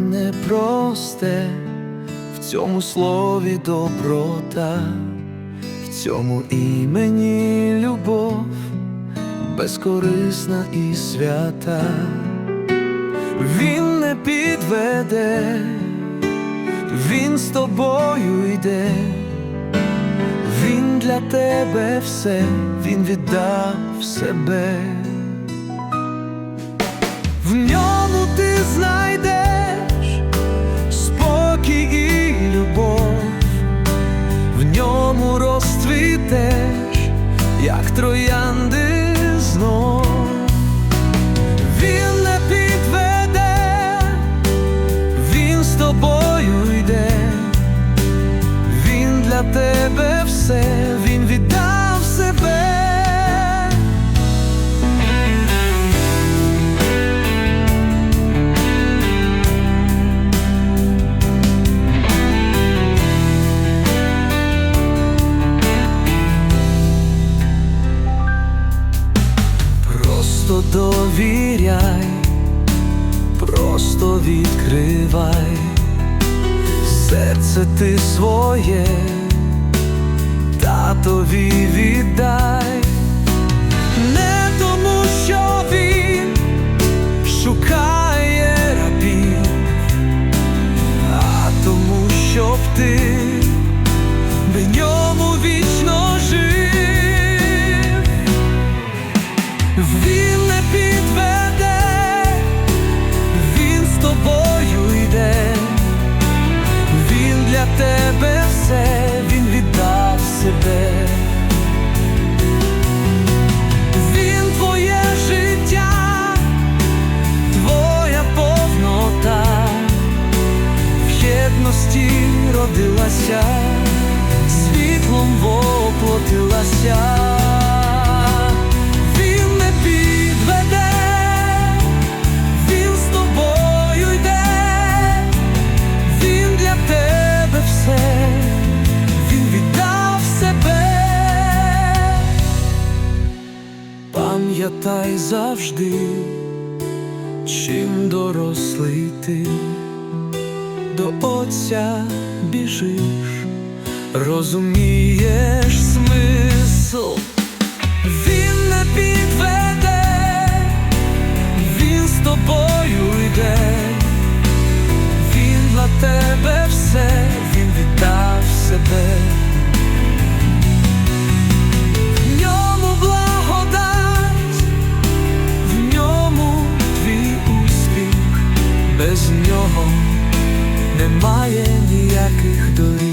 непросте, в цьому слові доброта, в цьому імені любов, безкорисна і свята. Він не підведе, він з тобою йде, він для тебе все, він віддав себе. В ньому як троянди знов. Довіряй, просто відкривай, серце ти своє, татові віддай, родилася, світлом воплотилася. Він не підведе, він з тобою йде, він для тебе все, він віддав себе. Пам'ятай завжди, чим дорослий ти до Отця біжиш, розумієш смисл. Він не підведе, він з тобою йде, він для тебе все, він віддав себе. Без нього немає ніяких доріг.